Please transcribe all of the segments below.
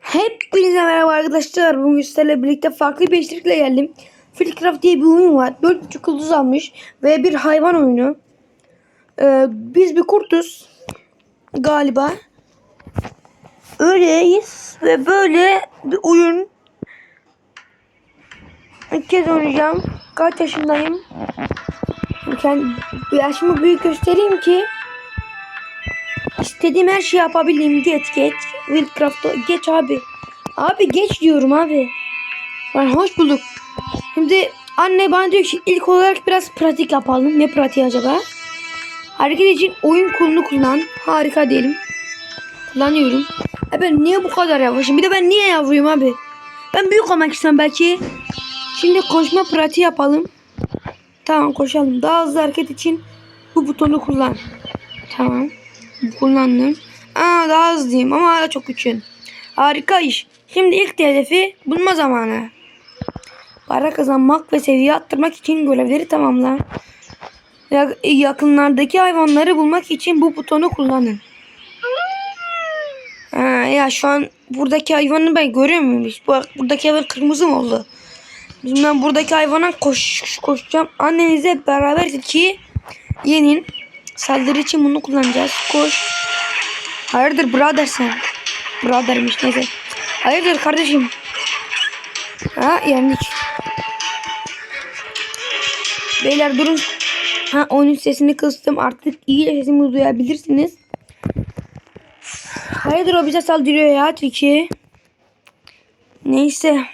Hepinize merhaba arkadaşlar. Bugün sizlerle birlikte farklı bir içerikle geldim. Fieldcraft diye bir oyun var. 4.5 yıldız almış. Ve bir hayvan oyunu. Ee, biz bir kurtuz. Galiba. Öyleyiz. Ve böyle bir oyun. İlk kez oynayacağım. Kaç yaşındayım? Kendi yaşımı büyük göstereyim ki İstediğim her şeyi yapabileyim. Geç geç. Wildcraft'a geç abi. Abi geç diyorum abi. Ben hoş bulduk. Şimdi anne bana diyor ki ilk olarak biraz pratik yapalım. Ne pratiği acaba? Hareket için oyun kolunu kullan. Harika diyelim. Kullanıyorum. E ben niye bu kadar yavaşım? Bir de ben niye yavruyum abi? Ben büyük olmak istiyorum belki. Şimdi koşma pratiği yapalım. Tamam koşalım. Daha hızlı hareket için bu butonu kullan. Tamam. Kullandım. Aa daha hızlıyım ama hala çok küçüğüm. Harika iş. Şimdi ilk hedefi bulma zamanı. Para kazanmak ve seviye arttırmak için görevleri tamamla. Ya- yakınlardaki hayvanları bulmak için bu butonu kullanın. Ha, ya şu an buradaki hayvanı ben görüyor muyum? Bu, buradaki hayvan kırmızı mı oldu? Şimdi ben buradaki hayvana koş, koşacağım. Annenizle beraber ki yenin. Saldırı için bunu kullanacağız. Koş. Hayırdır brother sen? Brothermiş neyse. Hayırdır kardeşim? Ha yendik. Beyler durun. Ha oyunun sesini kıstım. Artık iyi sesimi duyabilirsiniz. Hayırdır o bize saldırıyor ya Tilki. Neyse.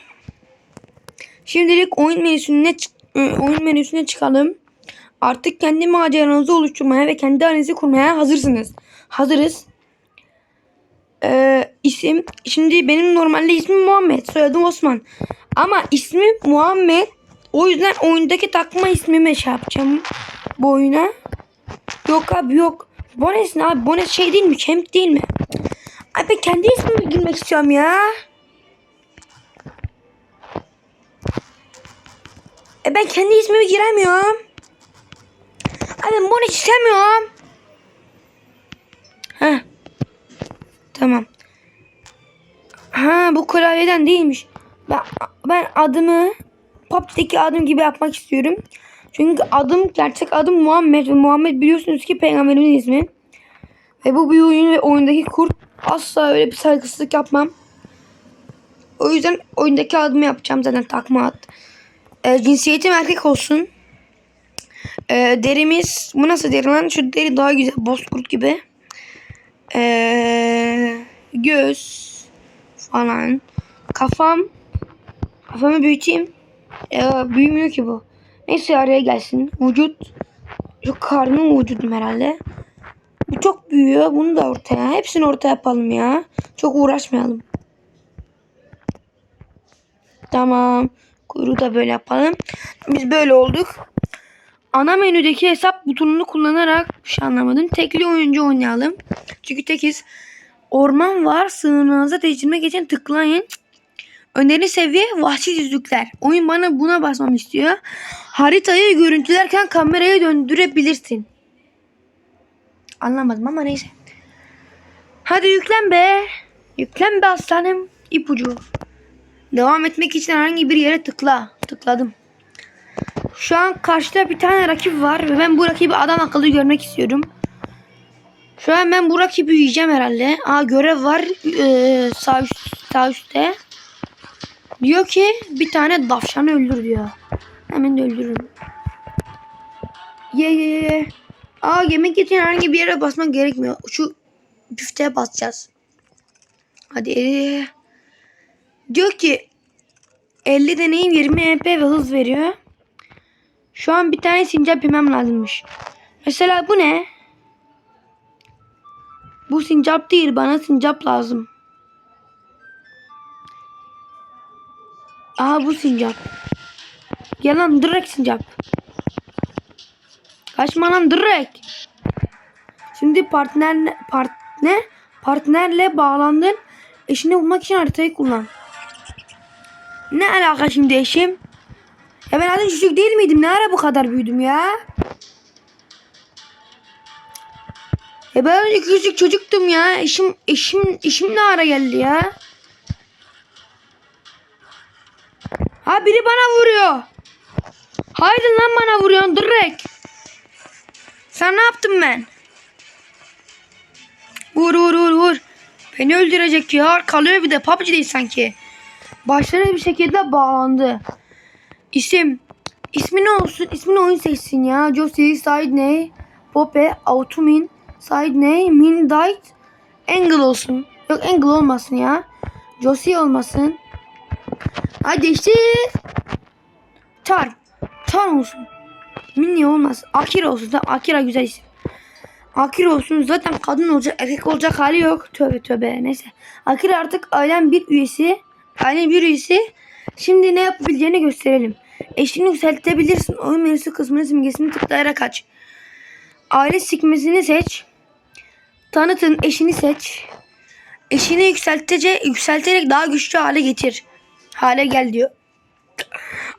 Şimdilik oyun menüsüne ıı, oyun menüsüne çıkalım. Artık kendi maceranızı oluşturmaya ve kendi halinizi kurmaya hazırsınız. Hazırız. Ee, isim şimdi benim normalde ismim Muhammed, soyadım Osman. Ama ismi Muhammed. O yüzden oyundaki takma ismime şey yapacağım bu oyuna. Yok abi yok. Bones ne abi? Bones şey değil mi? Kemp değil mi? Abi kendi ismime girmek istiyorum ya. E ben kendi ismime giremiyorum. Ben bunu istemiyorum. Ha. Tamam. Ha bu klavyeden değilmiş. Ben, ben adımı PUBG'deki adım gibi yapmak istiyorum. Çünkü adım gerçek adım Muhammed ve Muhammed biliyorsunuz ki peygamberimin ismi. Ve bu bir oyun ve oyundaki kurt asla öyle bir saygısızlık yapmam. O yüzden oyundaki adımı yapacağım zaten takma ad. E, cinsiyetim erkek olsun. E, derimiz bu nasıl deri lan? Şu deri daha güzel. Bozkurt gibi. E, göz falan. Kafam. Kafamı büyüteyim. E, büyümüyor ki bu. Neyse araya gelsin. Vücut. Şu karnım vücudum herhalde. Bu çok büyüyor. Bunu da ortaya. Hepsini ortaya yapalım ya. Çok uğraşmayalım. Tamam. Kuyruğu da böyle yapalım. Biz böyle olduk. Ana menüdeki hesap butonunu kullanarak bir şey anlamadım. Tekli oyuncu oynayalım. Çünkü tekiz. Orman var. Sığınağınıza değiştirmek için tıklayın. Öneri seviye vahşi düzlükler. Oyun bana buna basmamı istiyor. Haritayı görüntülerken kamerayı döndürebilirsin. Anlamadım ama neyse. Hadi yüklen be. Yüklen be aslanım. İpucu. Devam etmek için herhangi bir yere tıkla. Tıkladım. Şu an karşıda bir tane rakip var ve ben bu rakibi adam akıllı görmek istiyorum. Şu an ben bu rakibi yiyeceğim herhalde. Aa görev var ee, sağ, üst, sağ üstte. Diyor ki bir tane davşanı öldür diyor. Hemen de öldürürüm. Ye ye ye. Aa yemek için herhangi bir yere basmak gerekmiyor. Şu büfteye basacağız. Hadi. Diyor ki 50 deneyim 20 MP ve hız veriyor. Şu an bir tane sincap yemem lazımmış. Mesela bu ne? Bu sincap değil. Bana sincap lazım. Aa bu sincap. Gel lan direkt sincap. Kaçma lan direkt. Şimdi partner partner partnerle bağlandın. Eşini bulmak için haritayı kullan. Ne alaka şimdi eşim? Ya ben adım çocuk değil miydim? Ne ara bu kadar büyüdüm ya? Ya ben küçük çocuktum ya. Eşim eşim eşim ne ara geldi ya? Ha biri bana vuruyor. Haydi lan bana vuruyorsun direkt. Sen ne yaptın ben? Vur vur vur vur. Beni öldürecek ya. Kalıyor bir de PUBG değil sanki. Başları bir şekilde bağlandı. İsim. İsmi ne olsun? İsmini oyun seçsin ya. Josie, Sidney, Pope, Automin, Sidney, Mindite, Angle olsun. Yok Angle olmasın ya. Josie olmasın. Hadi değiştir. Char. Char olsun. Minnie olmaz. Akira olsun. Akira güzel isim. Akira olsun. Zaten kadın olacak, erkek olacak hali yok. Tövbe tövbe. Neyse. Akira artık ailen bir üyesi. Ailen bir üyesi. Şimdi ne yapabileceğini gösterelim. Eşini yükseltebilirsin. Oyun menüsü kısmının simgesini tıklayarak aç. Aile sikmesini seç. Tanıtın eşini seç. Eşini yükseltece, yükselterek daha güçlü hale getir. Hale gel diyor.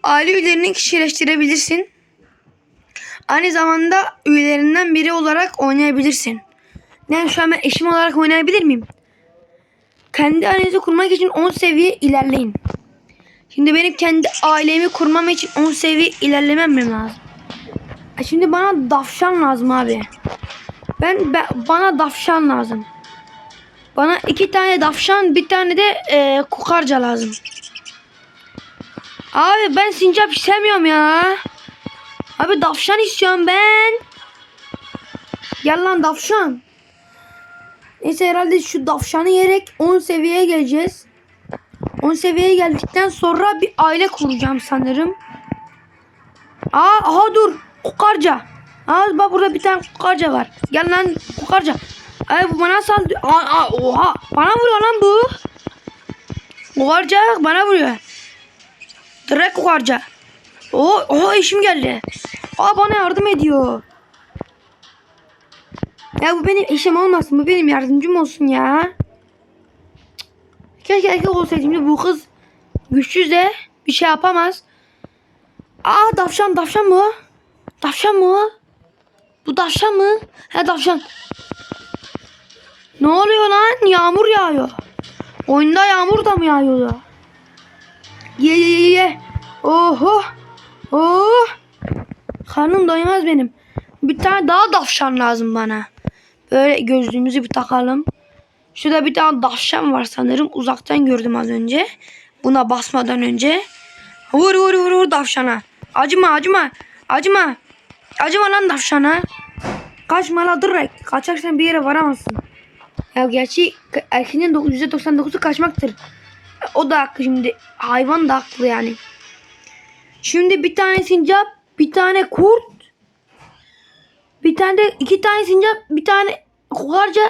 Aile üyelerini kişileştirebilirsin. Aynı zamanda üyelerinden biri olarak oynayabilirsin. Yani şu an ben eşim olarak oynayabilir miyim? Kendi ailenizi kurmak için 10 seviye ilerleyin. Şimdi benim kendi ailemi kurmam için 10 seviye ilerlemem mi lazım? E Şimdi bana davşan lazım abi. Ben, ben bana davşan lazım. Bana iki tane davşan, bir tane de e, kukarca lazım. Abi ben sincap istemiyorum ya. Abi davşan istiyorum ben. Gel lan davşan. Neyse herhalde şu davşanı yerek 10 seviyeye geleceğiz. 10 seviyeye geldikten sonra bir aile kuracağım sanırım. Aa, aha dur. Kukarca. Aa bak burada bir tane kukarca var. Gel lan kukarca. Ay bu bana saldırıyor. Aa, aa, oha. Bana vuruyor lan bu. Kukarca bana vuruyor. Direkt kukarca. Oo, oha eşim geldi. Aa bana yardım ediyor. Ya bu benim eşim olmasın. Bu benim yardımcım olsun ya. Keşke erkek olsaydı. Şimdi bu kız güçsüz de bir şey yapamaz. Aa davşan davşan mı? Davşan mı? Bu davşan mı? He davşan. Ne oluyor lan? Yağmur yağıyor. Oyunda yağmur da mı yağıyordu? Ye ye ye ye. Oho. Oh. Karnım doymaz benim. Bir tane daha davşan lazım bana. Böyle gözlüğümüzü bir takalım. Şurada bir tane davşan var sanırım. Uzaktan gördüm az önce. Buna basmadan önce. Vur vur vur vur davşana. Acıma acıma. Acıma. Acıma lan davşana. Kaçma la direkt. Kaçarsan bir yere varamazsın. Ya gerçi erkeğin %99'u kaçmaktır. O da haklı şimdi. Hayvan da haklı yani. Şimdi bir tane sincap, bir tane kurt, bir tane de iki tane sincap, bir tane kukarca,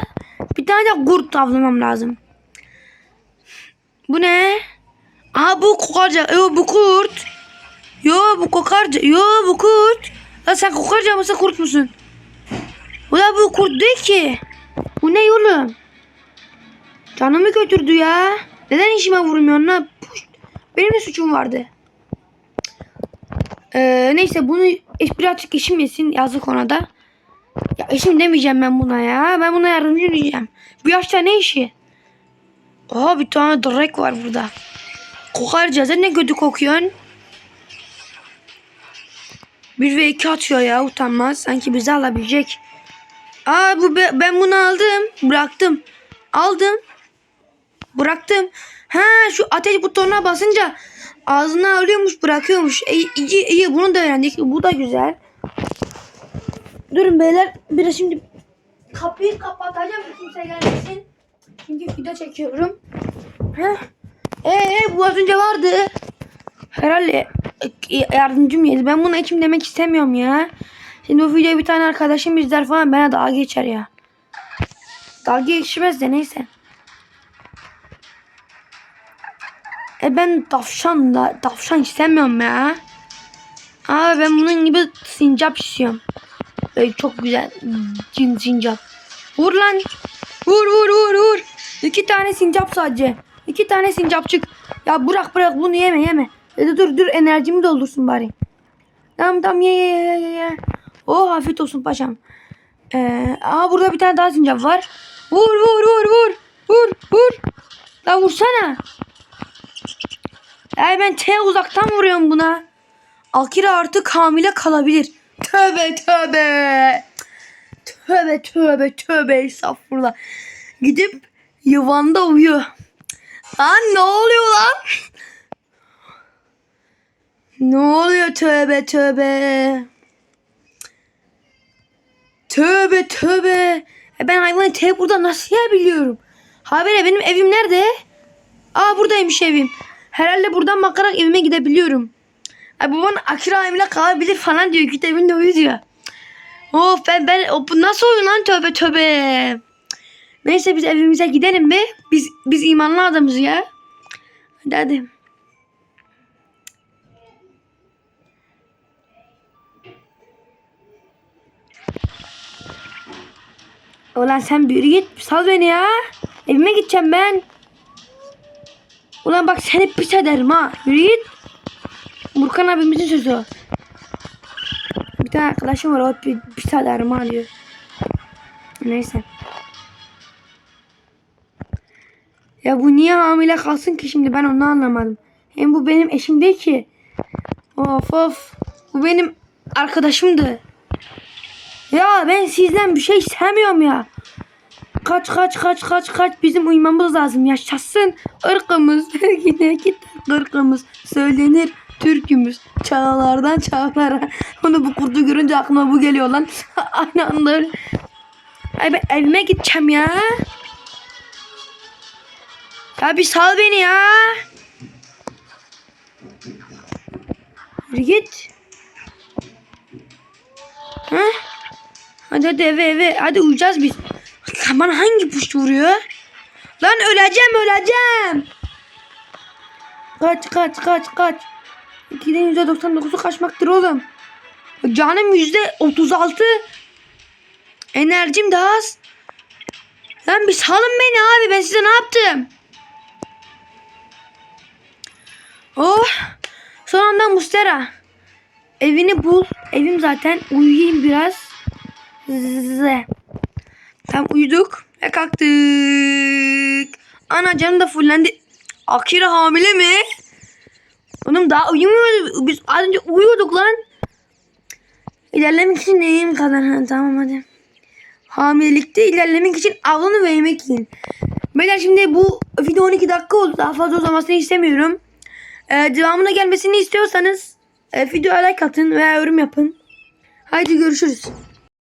bir tane de kurt tavlamam lazım. Bu ne? Aha bu kukarca. Yo bu kurt. Yo bu kukarca. Yo bu kurt. La sen kukarca mısın kurt musun? Ula bu kurt değil ki. Bu ne oğlum? Canımı götürdü ya. Neden işime vurmuyorsun lan? Benim ne suçum vardı? Ee, neyse bunu birazcık eşim yesin yazık ona da. Ya eşim demeyeceğim ben buna ya. Ben buna yardımcı diyeceğim. Bu yaşta ne işi? Aha bir tane direk var burada. Kokarca sen ne kötü kokuyorsun? Bir ve iki atıyor ya utanmaz. Sanki bizi alabilecek. Aa bu be- ben bunu aldım. Bıraktım. Aldım. Bıraktım. Ha şu ateş butonuna basınca ağzına alıyormuş bırakıyormuş. İyi iyi, iyi bunu da öğrendik. Bu da güzel. Durun beyler. Biraz şimdi kapıyı kapatacağım ki kimse gelmesin. Çünkü video çekiyorum. Heh. Ee bu az önce vardı. Herhalde e, yardımcım yedi. Ben buna içim demek istemiyorum ya. Şimdi bu videoyu bir tane arkadaşım izler falan bana dalga geçer ya. Dalga geçmez de neyse. E ben tavşan da tavşan istemiyorum ya. Abi ben bunun gibi sincap istiyorum. Böyle çok güzel cin sincap. Vur lan. Vur vur vur vur. İki tane sincap sadece. İki tane sincapçık. Ya bırak bırak bunu yeme yeme. Dedi dur dur enerjimi doldursun bari. Tamam tamam ye ye ye ye ye. Oh afiyet olsun paşam. Ee, aa burada bir tane daha sincap var. Vur vur vur vur. Vur vur. La vursana. Ay ben T uzaktan vuruyorum buna. Akira artık hamile kalabilir. Tövbe tövbe. Tövbe tövbe tövbe estağfurullah. Gidip yuvanda uyu. Lan ne oluyor lan? Ne oluyor tövbe tövbe. Tövbe tövbe. E ben hayvanı T burada nasıl yiyebiliyorum? Habire benim evim nerede? Aa buradaymış evim. Herhalde buradan bakarak evime gidebiliyorum. Ay baban Akira evine kalabilir falan diyor. Git evinde uyu diyor. Of ben ben bu nasıl oyun lan tövbe tövbe. Neyse biz evimize gidelim be. Biz biz imanlı adamız ya. Hadi hadi. Ulan sen bir git. Sal beni ya. Evime gideceğim ben. Ulan bak seni pis ederim ha. Yürü git. Burkan abimizin sözü. Bir tane arkadaşım var o pi- pis ederim ha diyor. Neyse. Ya bu niye hamile kalsın ki şimdi ben onu anlamadım. Hem bu benim eşim değil ki. Of of. Bu benim arkadaşımdı. Ya ben sizden bir şey istemiyorum ya. Kaç kaç kaç kaç kaç bizim uyumamız lazım yaşasın ırkımız yine git ırkımız söylenir türkümüz çağlardan çağlara onu bu kurdu görünce aklıma bu geliyor lan aynı anda öyle. Ay ben evime gideceğim ya ya bir sal beni ya Yürü git Heh Hadi hadi eve eve. Hadi uyuyacağız biz. Bana hangi puş vuruyor? Lan öleceğim öleceğim. Kaç kaç kaç kaç. 2'den %99'u kaçmaktır oğlum. Canım %36. Enerjim daha az. Lan bir salın beni abi. Ben size ne yaptım? Oh. Son anda Mustera. Evini bul. Evim zaten. Uyuyayım biraz. Zı. Tam uyuduk ve kalktık. Ana canım da fullendi. Akira hamile mi? Oğlum daha uyumuyordu. Biz az önce uyuyorduk lan. İlerlemek için neyim kadar? Ha, tamam hadi. Hamilelikte ilerlemek için avlanın ve yemek yiyin. Beyler şimdi bu video 12 dakika oldu. Daha fazla uzamasını istemiyorum. Ee, devamına gelmesini istiyorsanız e, videoya like atın veya yorum yapın. Haydi görüşürüz.